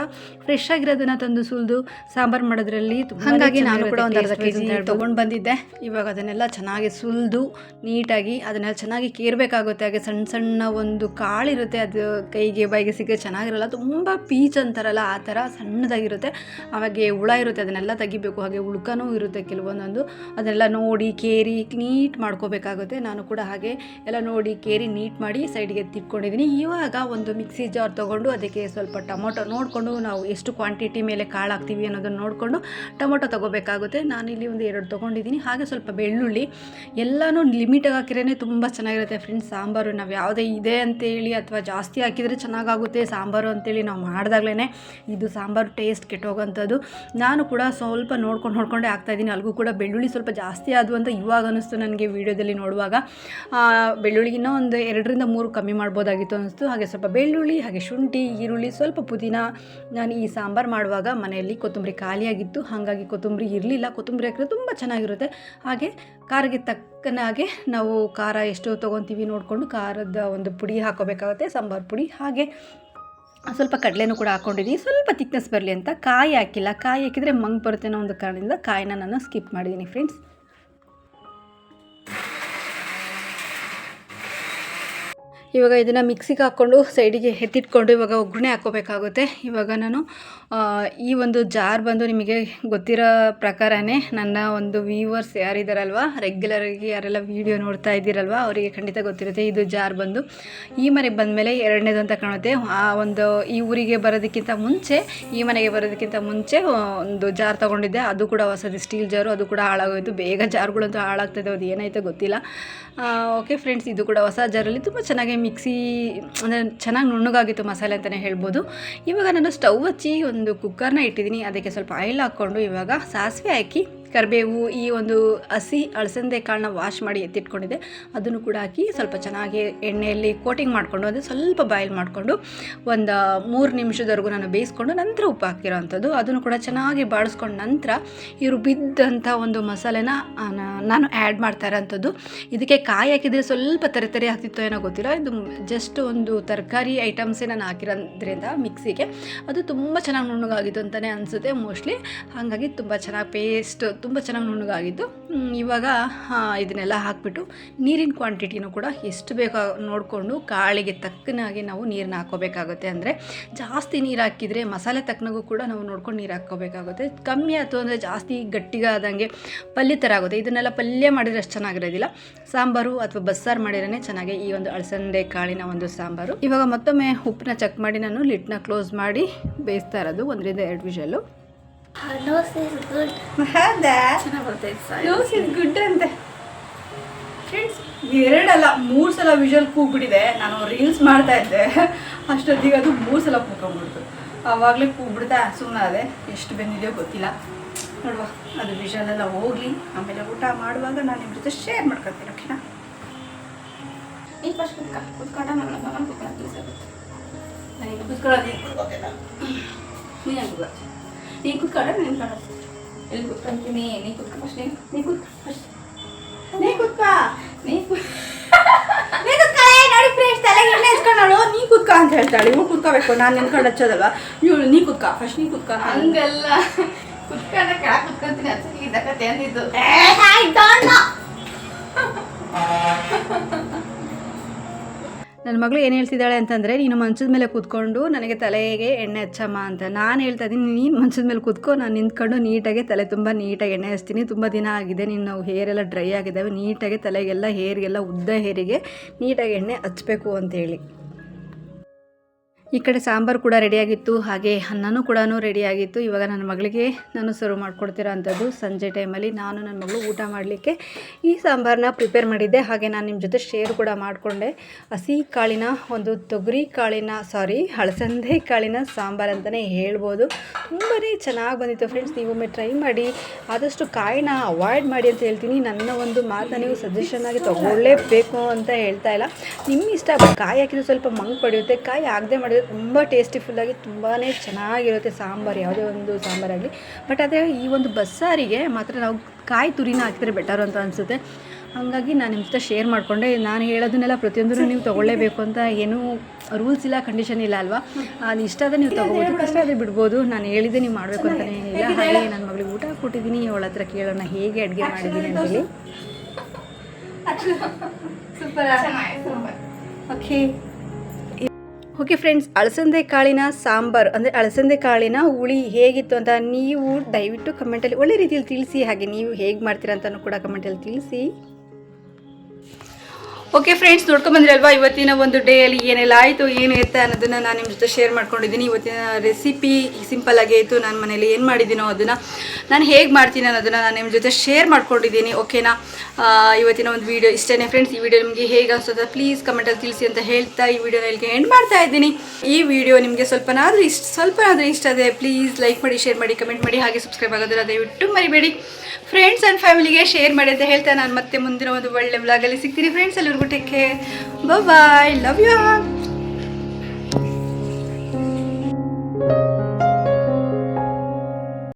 ಫ್ರೆಶ್ ಆಗಿರೋದನ್ನ ತಂದು ಸುಲಿದು ಸಾಂಬಾರು ಮಾಡೋದ್ರಲ್ಲಿ ಹಾಗಾಗಿ ನಾನು ಕೂಡ ಒಂದು ಅರ್ಧ ಕೆಜಿ ತೊಗೊಂಡು ಬಂದಿದ್ದೆ. ಇವಾಗ ಅದನ್ನೆಲ್ಲ ಚೆನ್ನಾಗಿ ಸುಲಿದು ನೀಟಾಗಿ ಅದನ್ನೆಲ್ಲ ಚೆನ್ನಾಗಿ ಕೇರಬೇಕಾಗುತ್ತೆ. ಹಾಗೆ ಸಣ್ಣ ಸಣ್ಣ ಒಂದು ಕಾಳಿರುತ್ತೆ. ಅದು ಕೈಗೆ ಬಾಯಿಗೆ ಸಿಕ್ಕರೆ ಚೆನ್ನಾಗಿರಲ್ಲ. ತುಂಬ ಪೀಚ್ ಅಂತಾರಲ್ಲ ಆ ಥರ ಸಣ್ಣದಾಗಿರುತ್ತೆ. ಅವಾಗೆ ಹುಳ ಇರುತ್ತೆ. ಅದನ್ನೆಲ್ಲ ತೆಗಿಬೇಕು. ಹಾಗೆ ಉಳ್ಕನೂ ಇರುತ್ತೆ ಕೆಲವೊಂದೊಂದು. ಅದನ್ನೆಲ್ಲ ನೋಡಿ ಕೇರಿ ನೀಟ್ ಮಾಡ್ಕೋಬೇಕಾಗುತ್ತೆ. ನಾನು ಕೂಡ ಹಾಗೆ ಎಲ್ಲ ನೋಡಿ ಕೇರಿ ನೀಟ್ ಮಾಡಿ ಸೈಡ್ಗೆ ತಿಟ್ಕೊಂಡಿದ್ದೀನಿ ಇವಾಗ ಒಂದು ಮಿಕ್ಸಿ ಜಾರ್ ತೊಗೊಂಡು ಅದಕ್ಕೆ ಸ್ವಲ್ಪ ಟೊಮೊಟೊ ನೋಡಿಕೊಂಡು ನಾವು ಎಷ್ಟು ಕ್ವಾಂಟಿಟಿ ಮೇಲೆ ಕಾಳು ಹಾಕ್ತೀವಿ ಅನ್ನೋದನ್ನು ನೋಡಿಕೊಂಡು ಟೊಮೊಟೊ ತೊಗೋಬೇಕಾಗುತ್ತೆ. ನಾನಿಲ್ಲಿ ಒಂದು ಎರಡು ತೊಗೊಂಡಿದ್ದೀನಿ. ಹಾಗೆ ಸ್ವಲ್ಪ ಬೆಳ್ಳುಳ್ಳಿ. ಎಲ್ಲನೂ ಲಿಮಿಟಾಗಿ ಹಾಕಿರೇ ತುಂಬ ಚೆನ್ನಾಗಿರುತ್ತೆ ಫ್ರೆಂಡ್ಸ್ ಸಾಂಬಾರು ನಾವು ಯಾವುದೇ ಇದೆ ಅಂತೇಳಿ ಅಥವಾ ಜಾಸ್ತಿ ಹಾಕಿದರೆ ಚೆನ್ನಾಗಾಗುತ್ತೆ. ಸಾಂಬಾರು ಅಂತೇಳಿ ನಾವು ಮಾಡಿದಾಗಲೇ ಇದು ಸಾಂಬಾರು ಟೇಸ್ಟ್ ಕೆಟ್ಟೋಗೋಂಥದ್ದು. ನಾನು ಕೂಡ ಸ್ವಲ್ಪ ನೋಡ್ಕೊಂಡು ನೋಡ್ಕೊಂಡೇ ಹಾಕ್ತಾಯಿದ್ದೀನಿ ಅಲ್ಲಿಗೂ ಕೂಡ ಬೆಳ್ಳುಳ್ಳಿ ಸ್ವಲ್ಪ ಜಾಸ್ತಿ ಆದವು ಅಂತ ಇವಾಗ ಅನ್ನಿಸ್ತು ನನಗೆ ವಿಡಿಯೋದಲ್ಲಿ ನೋಡುವಾಗ. ಬೆಳ್ಳುಳ್ಳಿ ಬೆಳ್ಳುಳ್ಳಿಗಿನ್ನ ಒಂದು ಎರಡರಿಂದ ಮೂರು ಕಮ್ಮಿ ಮಾಡ್ಬೋದಾಗಿತ್ತು ಅನ್ನಿಸ್ತು. ಹಾಗೆ ಸ್ವಲ್ಪ ಬೆಳ್ಳುಳ್ಳಿ, ಹಾಗೆ ಶುಂಠಿ, ಈರುಳ್ಳಿ, ಸ್ವಲ್ಪ ಪುದೀನ. ನಾನು ಈ ಸಾಂಬಾರು ಮಾಡುವಾಗ ಮನೆಯಲ್ಲಿ ಕೊತ್ತಂಬರಿ ಖಾಲಿಯಾಗಿತ್ತು. ಹಾಗಾಗಿ ಕೊತ್ತಂಬರಿ ಇರಲಿಲ್ಲ. ಕೊತ್ತಂಬರಿ ಹಾಕಿದ್ರೆ ತುಂಬ ಚೆನ್ನಾಗಿರುತ್ತೆ. ಹಾಗೆ ಖಾರಕ್ಕೆ ತಕ್ಕನಾಗೆ ನಾವು ಖಾರ ಎಷ್ಟು ತೊಗೊತೀವಿ ನೋಡಿಕೊಂಡು ಖಾರದ ಒಂದು ಪುಡಿ ಹಾಕೋಬೇಕಾಗುತ್ತೆ, ಸಾಂಬಾರು ಪುಡಿ. ಹಾಗೆ ಸ್ವಲ್ಪ ಕಡಲೆನೂ ಕೂಡ ಹಾಕ್ಕೊಂಡಿದ್ದೀನಿ ಸ್ವಲ್ಪ ತಿಕ್ನೆಸ್ ಬರಲಿ ಅಂತ ಕಾಯಿ ಹಾಕಿಲ್ಲ. ಕಾಯಿ ಹಾಕಿದರೆ ಮಂಗ್ ಬರುತ್ತೆ ಅನ್ನೋ ಒಂದು ಕಾರಣದಿಂದ ಕಾಯಿನ ನಾನು ಸ್ಕಿಪ್ ಮಾಡಿದ್ದೀನಿ ಫ್ರೆಂಡ್ಸ್ ಇವಾಗ ಇದನ್ನು ಮಿಕ್ಸಿಗೆ ಹಾಕ್ಕೊಂಡು ಸೈಡಿಗೆ ಎತ್ತಿಟ್ಕೊಂಡು ಇವಾಗ ಒಗ್ಗರಣೆ ಹಾಕ್ಕೋಬೇಕಾಗುತ್ತೆ. ಇವಾಗ ನಾನು ಈ ಒಂದು ಜಾರ್ ಬಂದು ನಿಮಗೆ ಗೊತ್ತಿರೋ ಪ್ರಕಾರನೇ ನನ್ನ ಒಂದು ವ್ಯೂವರ್ಸ್ ಯಾರಿದ್ದಾರಲ್ವ ರೆಗ್ಯುಲರಾಗಿ ಯಾರೆಲ್ಲ ವೀಡಿಯೋ ನೋಡ್ತಾ ಇದ್ದೀರಲ್ವ, ಅವರಿಗೆ ಖಂಡಿತ ಗೊತ್ತಿರುತ್ತೆ ಇದು ಜಾರ್ ಬಂದು. ಈ ಮನೆಗೆ ಬಂದಮೇಲೆ ಎರಡನೇದು ಅಂತ ಕಾಣುತ್ತೆ. ಆ ಒಂದು ಈ ಊರಿಗೆ ಬರೋದಕ್ಕಿಂತ ಮುಂಚೆ, ಈ ಮನೆಗೆ ಬರೋದಕ್ಕಿಂತ ಮುಂಚೆ ಒಂದು ಜಾರ್ ತೊಗೊಂಡಿದ್ದೆ. ಅದು ಕೂಡ ಹೊಸದು ಸ್ಟೀಲ್ ಜಾರು, ಅದು ಕೂಡ ಹಾಳಾಗೋಯಿತು. ಬೇಗ ಜಾರ್ಗಳಂತೂ ಹಾಳಾಗ್ತದೆ ಅದು ಏನಾಯ್ತೋ ಗೊತ್ತಿಲ್ಲ. ಓಕೆ ಫ್ರೆಂಡ್ಸ್ ಇದು ಕೂಡ ಹೊಸ ಜಾರಲ್ಲಿ ತುಂಬ ಚೆನ್ನಾಗಿ ಮಿಕ್ಸಿ, ಅಂದರೆ ಚೆನ್ನಾಗಿ ನುಣ್ಣಗಾಗಿತ್ತು ಮಸಾಲೆ ಅಂತಲೇ ಹೇಳ್ಬೋದು. ಇವಾಗ ನಾನು ಸ್ಟವ್ ಹಚ್ಚಿ ಒಂದು ಕುಕ್ಕರ್ನ ಇಟ್ಟಿದ್ದೀನಿ. ಅದಕ್ಕೆ ಸ್ವಲ್ಪ ಆಯಿಲ್ ಹಾಕ್ಕೊಂಡು ಇವಾಗ ಸಾಸಿವೆ ಹಾಕಿ ಕರಿಬೇವು ಈ ಒಂದು ಹಸಿ ಅಳಸಂದೆ ಕಾಳನ್ನ ವಾಶ್ ಮಾಡಿ ಎತ್ತಿಟ್ಕೊಂಡಿದ್ದೆ. ಅದನ್ನು ಕೂಡ ಹಾಕಿ ಸ್ವಲ್ಪ ಚೆನ್ನಾಗಿ ಎಣ್ಣೆಯಲ್ಲಿ ಕೋಟಿಂಗ್ ಮಾಡಿಕೊಂಡು ಅದು ಸ್ವಲ್ಪ ಬಾಯ್ಲ್ ಮಾಡಿಕೊಂಡು ಒಂದು ಮೂರು ನಿಮಿಷದವರೆಗೂ ನಾನು ಬೇಯಿಸ್ಕೊಂಡು ನಂತರ ಉಪ್ಪು ಹಾಕಿರೋ ಅಂಥದ್ದು ಅದನ್ನು ಕೂಡ ಚೆನ್ನಾಗಿ ಬಾಡಿಸ್ಕೊಂಡ ನಂತರ ಇವರು ಬಿದ್ದಂಥ ಒಂದು ಮಸಾಲೆನ ನಾನು ಆ್ಯಡ್ ಮಾಡ್ತಾ ಇರೋಂಥದ್ದು ಇದಕ್ಕೆ ಕಾಯಿ ಹಾಕಿದರೆ ಸ್ವಲ್ಪ ತರಿ ತರಿ ಆಗ್ತಿತ್ತೋ ಏನೋ ಗೊತ್ತಿಲ್ಲ. ಇದು ಜಸ್ಟ್ ಒಂದು ತರಕಾರಿ ಐಟಮ್ಸೇ ನಾನು ಹಾಕಿರೋದ್ರಿಂದ ಮಿಕ್ಸಿಗೆ ಅದು ತುಂಬ ಚೆನ್ನಾಗಿ ನುಣ್ಣಗಾಗಿತ್ತು ಅಂತಲೇ ಅನಿಸುತ್ತೆ. ಮೋಸ್ಟ್ಲಿ ಹಾಗಾಗಿ ತುಂಬ ಚೆನ್ನಾಗಿ ಪೇಸ್ಟ್ ತುಂಬ ಚೆನ್ನಾಗಿ ನುಣ್ಣಗಾಗಿದ್ದು. ಇವಾಗ ಇದನ್ನೆಲ್ಲ ಹಾಕ್ಬಿಟ್ಟು ನೀರಿನ ಕ್ವಾಂಟಿಟಿನೂ ಕೂಡ ಎಷ್ಟು ಬೇಕೋ ನೋಡಿಕೊಂಡು ಕಾಳಿಗೆ ತಕ್ಕನಾಗಿ ನಾವು ನೀರನ್ನ ಹಾಕೋಬೇಕಾಗುತ್ತೆ. ಅಂದರೆ ಜಾಸ್ತಿ ನೀರು ಹಾಕಿದರೆ, ಮಸಾಲೆ ತಕ್ಕನಾಗೂ ಕೂಡ ನಾವು ನೋಡ್ಕೊಂಡು ನೀರು ಹಾಕ್ಕೋಬೇಕಾಗುತ್ತೆ ಕಮ್ಮಿ ಆಯಿತು ಅಂದರೆ ಜಾಸ್ತಿ ಗಟ್ಟಿಗಾದಂಗೆ ಪಲ್ಯ ಥರ ಆಗುತ್ತೆ. ಇದನ್ನೆಲ್ಲ ಪಲ್ಯ ಮಾಡಿದರೆ ಅಷ್ಟು ಚೆನ್ನಾಗಿರೋದಿಲ್ಲ. ಸಾಂಬಾರು ಅಥವಾ ಬಸ್ಸಾರು ಮಾಡಿದ್ರೇ ಚೆನ್ನಾಗಿ ಈ ಒಂದು ಅಳಸಂದೆ ಕಾಳಿನ ಒಂದು ಸಾಂಬಾರು. ಇವಾಗ ಮತ್ತೊಮ್ಮೆ ಉಪ್ಪನ್ನ ಚೆಕ್ ಮಾಡಿ ನಾನು ಲಿಟ್ನ ಕ್ಲೋಸ್ ಮಾಡಿ ಬೇಯಿಸ್ತಾ ಇರೋದು ಒಂದರಿಂದ ಎರಡು ವಿಷಲ್ಲು. Is good. ಚೆನ್ನಾಗಿ ಬರ್ತೈತೆ ಗುಡ್ ಅಂತೆ. ಫ್ರೆಂಡ್ಸ್ ಎರಡಲ್ಲ ಮೂರು ಸಲ ವಿಷಲ್ ಕೂಗ್ಬಿಟ್ಟಿದೆ. ನಾನು ರೀಲ್ಸ್ ಮಾಡ್ತಾ ಇದ್ದೆ. ಅಷ್ಟೊತ್ತಿಗೆ ಅದು ಮೂರು ಸಲ ಕೂಗ್ಕೊಂಡ್ಬಿಡ್ತು ಆವಾಗಲೇ ಕೂಗ್ಬಿಡ್ತಾ ಸುಮ್ಮನೆ ಅದೇ ಎಷ್ಟು ಬೆಂದಿದೆಯೋ ಗೊತ್ತಿಲ್ಲ. ನೋಡುವ ಅದು ವಿಷಲ್ ಎಲ್ಲ ಹೋಗಲಿ. ಆಮೇಲೆ ಊಟ ಮಾಡುವಾಗ ನಾನು ನಿಮ್ಮ ಜೊತೆ ಶೇರ್ ಮಾಡ್ಕೊತೀನಿ ಓಕೆನಾ ನೀನು ಫಸ್ಟ್ ಕುತ್ಕ. ಕುತ್ಕೊಂಡ ನನ್ನ ಮಗನ ಕುತ್ಕೊಂಡು ಪ್ಲೀಸ್ ಆಗುತ್ತೆ. ನನಗೆ ಕುತ್ಕೊಳ್ಳೋದು ನೀನು ಕುತ್ಕೋತೇನ ನೀನು ಕುತ್ಕೊ ನೀನು ಕುತ್ಕೊಂಡ ನೀನು ಎಲ್ಲಿ ಕುತ್ಕೊಂತೀನಿ ನೀ ಕುತ್ಕ ಫಸ್ಟ್ ನೀನು ನೀ ಕುತ್ಕ ಫಸ್ಟ್ ನೀ ಕುತ್ಕ. ನೀ ನೀ ಕುತ್ಕೋ. ಏ, ನೋಡಿ ಫ್ರೆಂಡ್ಸ್ ತಲೆಗೆ ಎಣ್ಣೆ ಹಚ್ಕೊಂಡಳು ನೀ ಕುತ್ಕ ಅಂತ ಹೇಳ್ತಾಳೆ. ಇವಳು ಕುತ್ಕೋಬೇಕು. ನಾನು ನಿನ್ಕೊಂಡು ಹಚ್ಚೋದಲ್ವ? ಇವಳು ನೀ ಕುತ್ಕ. ಫಸ್ಟ್ ನೀ ಕುತ್ಕ. ಹಂಗಲ್ಲ. ಕುತ್ಕೊಂಡ ಕೆಳಗೆ ಕುತ್ಕೊಂತೀನಿ? I don't ಅಂದಿದ್ದು. ನನ್ನ ಮಗಳು ಏನು ಹೇಳ್ತಿದ್ದಾಳೆ ಅಂತಂದರೆ, ನೀನು ಮಂಚದ ಮೇಲೆ ಕೂತ್ಕೊಂಡು ನನಗೆ ತಲೆಗೆ ಎಣ್ಣೆ ಹಚ್ಚಮ್ಮ ಅಂತ. ನಾನು ಹೇಳ್ತಾ ಇದ್ದೀನಿ, ನೀನು ಮಂಚದ ಮೇಲೆ ಕೂತ್ಕೊ, ನಾನು ನಿಂತ್ಕೊಂಡು ನೀಟಾಗಿ ತಲೆ ತುಂಬ ನೀಟಾಗಿ ಎಣ್ಣೆ ಹಚ್ತೀನಿ. ತುಂಬ ದಿನ ಆಗಿದೆ ನಿನ್ನ ಹೇರ್ ಎಲ್ಲ ಡ್ರೈ ಆಗಿದ್ದಾವೆ ನೀಟಾಗಿ ತಲೆಗೆಲ್ಲ ಹೇರಿಗೆಲ್ಲ ಉದ್ದ ಹೇರಿಗೆ ನೀಟಾಗಿ ಎಣ್ಣೆ ಹಚ್ಚಬೇಕು ಅಂತೇಳಿ ಈ ಕಡೆ ಸಾಂಬಾರು ಕೂಡ ರೆಡಿಯಾಗಿತ್ತು, ಹಾಗೆ ಅನ್ನನೂ ಕೂಡ ರೆಡಿಯಾಗಿತ್ತು. ಇವಾಗ ನನ್ನ ಮಗಳಿಗೆ ನಾನು ಸರ್ವ್ ಮಾಡ್ಕೊಡ್ತಿರೋ ಅಂಥದ್ದು ಸಂಜೆ ಟೈಮಲ್ಲಿ ನಾನು ನನ್ನ ಮಗಳು ಊಟ ಮಾಡಲಿಕ್ಕೆ ಈ ಸಾಂಬಾರನ್ನ ಪ್ರಿಪೇರ್ ಮಾಡಿದ್ದೆ. ಹಾಗೆ ನಾನು ನಿಮ್ಮ ಜೊತೆ ಶೇರ್ ಕೂಡ ಮಾಡಿಕೊಂಡೆ. ಹಸಿ ಕಾಳಿನ ಒಂದು ತೊಗರಿ ಕಾಳಿನ ಸಾರಿ ಹಳಸಂದೆ ಕಾಳಿನ ಸಾಂಬಾರು ಅಂತಲೇ ಹೇಳ್ಬೋದು. ತುಂಬಾ ಚೆನ್ನಾಗಿ ಬಂದಿತ್ತು ಫ್ರೆಂಡ್ಸ್ ನೀವೊಮ್ಮೆ ಟ್ರೈ ಮಾಡಿ, ಆದಷ್ಟು ಕಾಯಿನ ಅವಾಯ್ಡ್ ಮಾಡಿ ಅಂತ ಹೇಳ್ತೀನಿ. ನನ್ನ ಒಂದು ಮಾತನ್ನ ನೀವು ಸಜೆಷನ್ ಆಗಿ ತೊಗೊಳ್ಳೇಬೇಕು ಅಂತ ಹೇಳ್ತಾ ಇಲ್ಲ. ನಿಮ್ಮ ಇಷ್ಟ ಕಾಯಿ ಹಾಕಿದ್ರೆ ಸ್ವಲ್ಪ ಮಂಗ್ ಪಡೆಯುತ್ತೆ. ಕಾಯಿ ಆಗದೆ ಮಾಡಿದ್ರೆ ತುಂಬ ಟೇಸ್ಟಿಫುಲ್ಲಾಗಿ ತುಂಬಾ ಚೆನ್ನಾಗಿರುತ್ತೆ ಸಾಂಬಾರು ಯಾವುದೇ ಒಂದು ಸಾಂಬಾರಾಗಲಿ ಬಟ್ ಅದೇ ಈ ಒಂದು ಬಸ್ಸಾರಿಗೆ ಮಾತ್ರ ನಾವು ಕಾಯಿ ತುರಿನ ಹಾಕಿದ್ರೆ ಬೆಟರ್ ಅಂತ ಅನಿಸುತ್ತೆ. ಹಾಗಾಗಿ ನಾನು ನಿಮ್ಮ ಜೊತೆ ಶೇರ್ ಮಾಡಿಕೊಂಡೆ. ನಾನು ಹೇಳೋದನ್ನೆಲ್ಲ ಪ್ರತಿಯೊಂದನ್ನು ನೀವು ತೊಗೊಳ್ಳೇಬೇಕು ಅಂತ ಏನೂ ರೂಲ್ಸ್ ಇಲ್ಲ ಕಂಡೀಷನ್ ಇಲ್ಲ ಅಲ್ವಾ? ಅದು ಇಷ್ಟ ಆದರೆ ನೀವು ತೊಗೋಬೋದು ಕಷ್ಟ ಆದರೆ ಬಿಡ್ಬೋದು. ನಾನು ಹೇಳಿದೆ ನೀವು ಮಾಡಬೇಕು ಅಂತಲೇ ಏನಿಲ್ಲ ಹಾಗೆ ನನ್ನ ಮಗಳಿಗೆ ಊಟ ಕೊಟ್ಟಿದ್ದೀನಿ. ಅವಳ ಹತ್ರ ಕೇಳೋಣ ಹೇಗೆ ಅಡುಗೆ ಮಾಡಿದ್ದೀನಿ ಅಂತೇಳಿ ಸೂಪರ್. ಓಕೆ ಓಕೆ ಫ್ರೆಂಡ್ಸ್ ಅಳಸಂದೆ ಕಾಳಿನ ಸಾಂಬಾರ್, ಅಂದರೆ ಅಳಸಂದೆ ಕಾಳಿನ ಹುಳಿ ಹೇಗಿತ್ತು ಅಂತ ನೀವು ದಯವಿಟ್ಟು ಕಮೆಂಟಲ್ಲಿ ಒಳ್ಳೆ ರೀತಿಯಲ್ಲಿ ತಿಳಿಸಿ, ಹಾಗೆ ನೀವು ಹೇಗೆ ಮಾಡ್ತೀರಾ ಅಂತಲೂ ಕೂಡ ಕಮೆಂಟಲ್ಲಿ ತಿಳಿಸಿ. ಓಕೆ ಫ್ರೆಂಡ್ಸ್ ನೋಡ್ಕೊಂಬಂದ್ರಲ್ವಾ ಇವತ್ತಿನ ಒಂದು ಡೇಯಲ್ಲಿ ಏನೆಲ್ಲ ಆಯಿತು, ಏನು ಎತ್ತ ಅನ್ನೋದನ್ನು ನಾನು ನಿಮ್ಮ ಜೊತೆ ಶೇರ್ ಮಾಡ್ಕೊಂಡಿದ್ದೀನಿ. ಇವತ್ತಿನ ರೆಸಿಪಿ ಸಿಂಪಲ್ ಆಗೇ ಇತ್ತು ನಾನು ಮನೇಲಿ ಏನು ಮಾಡಿದ್ದೀನೋ ಅದನ್ನು ನಾನು ಹೇಗೆ ಮಾಡ್ತೀನಿ ಅನ್ನೋದನ್ನು ನಾನು ನಿಮ್ಮ ಜೊತೆ ಶೇರ್ ಮಾಡ್ಕೊಂಡಿದ್ದೀನಿ ಓಕೆನಾ ಇವತ್ತಿನ ಒಂದು ವೀಡಿಯೋ ಇಷ್ಟೇ ಫ್ರೆಂಡ್ಸ್ ಈ ವಿಡಿಯೋ ನಿಮಗೆ ಹೇಗೆ ಅನಿಸ್ತದೆ ಪ್ಲೀಸ್ ಕಮೆಂಟಲ್ಲಿ ತಿಳಿಸಿ ಅಂತ ಹೇಳ್ತಾ ಈ ವಿಡಿಯೋನ ಇಲ್ಲಿಗೆ ಎಂಡ್ ಮಾಡ್ತಾ ಇದ್ದೀನಿ. ಈ ವಿಡಿಯೋ ನಿಮಗೆ ಸ್ವಲ್ಪನಾದರೂ ಇಷ್ಟ ಸ್ವಲ್ಪನಾದರೂ ಇಷ್ಟ ಇದೆ ಪ್ಲೀಸ್ ಲೈಕ್ ಮಾಡಿ ಶೇರ್ ಮಾಡಿ ಕಮೆಂಟ್ ಮಾಡಿ, ಹಾಗೆ ಸಬ್ಸ್ಕ್ರೈಬ್ ಆಗೋದ್ರೆ ದಯವಿಟ್ಟು ಮರಿಬೇಡಿ. ಫ್ರೆಂಡ್ಸ್ ಆ್ಯಂಡ್ ಫ್ಯಾಮಿಲಿಗೆ ಶೇರ್ ಮಾಡಿ ಅಂತ ಹೇಳ್ತಾ ನಾನು ಮತ್ತೆ ಮುಂದಿನ ಒಂದು ಒಳ್ಳೆ ವ್ಲಾಗಲ್ಲಿ ಸಿಗ್ತೀನಿ. ಫ್ರೆಂಡ್ಸ್ ಎಲ್ಲರಿಗೂ take care bye love you